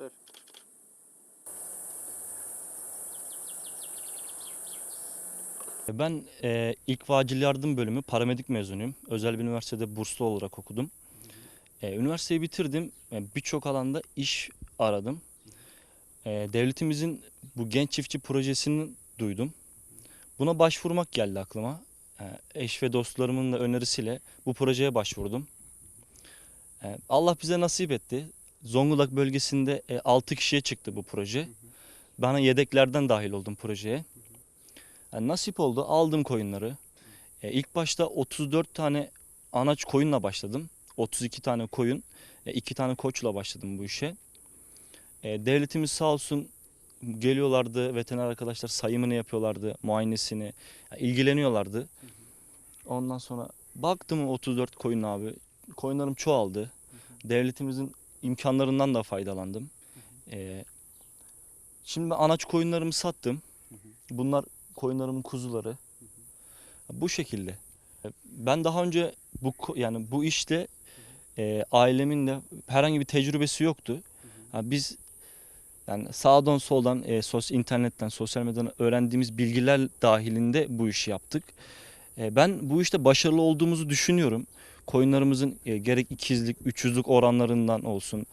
arkadaşlar. Ben e, ilk vacil yardım bölümü paramedik mezunuyum. Özel bir üniversitede burslu olarak okudum. E, üniversiteyi bitirdim. E, Birçok alanda iş aradım. E, devletimizin bu genç çiftçi projesini duydum. Buna başvurmak geldi aklıma. E, eş ve dostlarımın da önerisiyle bu projeye başvurdum. E, Allah bize nasip etti. Zonguldak bölgesinde e, 6 kişiye çıktı bu proje. Bana yedeklerden dahil oldum projeye. Yani nasip oldu. Aldım koyunları. E, ilk başta 34 tane anaç koyunla başladım. 32 tane koyun, 2 tane koçla başladım bu işe. E, devletimiz sağ olsun geliyorlardı, veteriner arkadaşlar sayımını yapıyorlardı, muayenesini, ilgileniyorlardı. Ondan sonra baktım o 34 koyun abi. Koyunlarım çoğaldı. Devletimizin imkanlarından da faydalandım. E, şimdi anaç koyunlarımı sattım. Bunlar koyunlarımın kuzuları. Bu şekilde. Ben daha önce bu yani bu işte e, ailemin de herhangi bir tecrübesi yoktu. Ha, biz yani sağdan soldan e, sos internetten, sosyal medyadan öğrendiğimiz bilgiler dahilinde bu işi yaptık. E, ben bu işte başarılı olduğumuzu düşünüyorum. Koyunlarımızın e, gerek ikizlik, üçüzlük oranlarından olsun,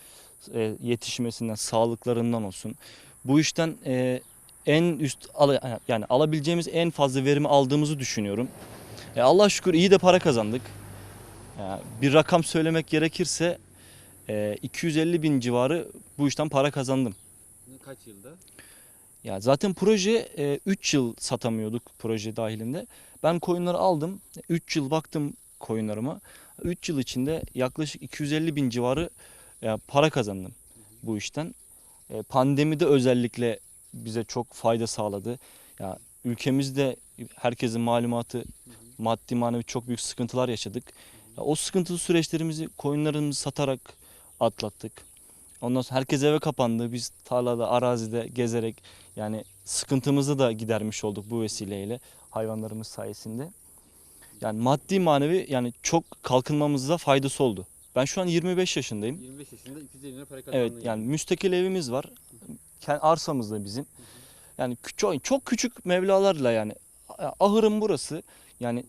e, yetişmesinden, sağlıklarından olsun. Bu işten e, en üst yani alabileceğimiz en fazla verimi aldığımızı düşünüyorum. E, Allah şükür iyi de para kazandık. Bir rakam söylemek gerekirse e, 250 bin civarı bu işten para kazandım. Kaç yılda? Ya zaten proje 3 yıl satamıyorduk proje dahilinde. Ben koyunları aldım. 3 yıl baktım koyunlarıma. 3 yıl içinde yaklaşık 250 bin civarı ya, para kazandım bu işten. E, pandemide özellikle bize çok fayda sağladı. Ya ülkemizde herkesin malumatı maddi manevi çok büyük sıkıntılar yaşadık. Ya, o sıkıntılı süreçlerimizi koyunlarımızı satarak atlattık. Ondan sonra herkes eve kapandı. Biz tarlada, arazide gezerek yani sıkıntımızı da gidermiş olduk bu vesileyle hayvanlarımız sayesinde. Yani maddi manevi yani çok kalkınmamıza faydası oldu. Ben şu an 25 yaşındayım. 25 yaşında 250 lira para kazandın. Evet yani müstakil evimiz var. Kendi arsamız da bizim. Yani çok, çok küçük mevlalarla yani ahırım burası. Yani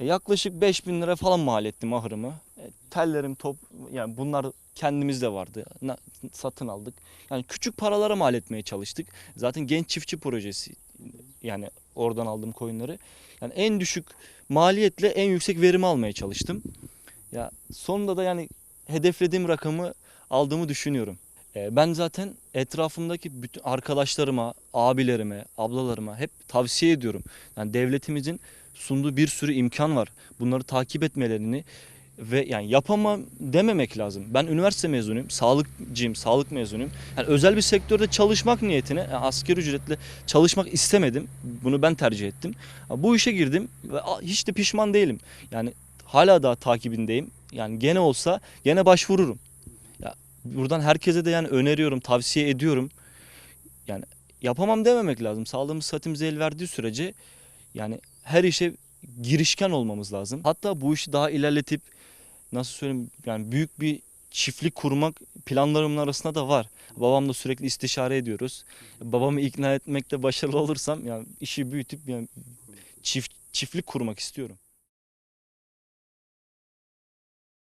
yaklaşık 5000 lira falan mal ettim ahırımı. E, Tellerim top yani bunlar kendimizde vardı. Satın aldık. Yani küçük paralara mal etmeye çalıştık. Zaten genç çiftçi projesi yani oradan aldığım koyunları. Yani en düşük maliyetle en yüksek verimi almaya çalıştım. Ya sonunda da yani hedeflediğim rakamı aldığımı düşünüyorum. E, Ben zaten etrafımdaki bütün arkadaşlarıma, abilerime, ablalarıma hep tavsiye ediyorum. Yani devletimizin sunduğu bir sürü imkan var. Bunları takip etmelerini ve yani yapamam dememek lazım. Ben üniversite mezunuyum, sağlıkçıyım, sağlık mezunuyum. Yani özel bir sektörde çalışmak niyetine yani asgari ücretle çalışmak istemedim. Bunu ben tercih ettim. Bu işe girdim ve hiç de pişman değilim. Yani hala daha takibindeyim. Yani gene olsa gene başvururum. Ya buradan herkese de yani öneriyorum, tavsiye ediyorum. Yani yapamam dememek lazım. Sağlığımız saatimize el verdiği sürece yani her işe girişken olmamız lazım. Hatta bu işi daha ilerletip nasıl söyleyeyim yani büyük bir çiftlik kurmak planlarımın arasında da var. Babamla sürekli istişare ediyoruz. Babamı ikna etmekte başarılı olursam yani işi büyütüp yani çift çiftlik kurmak istiyorum.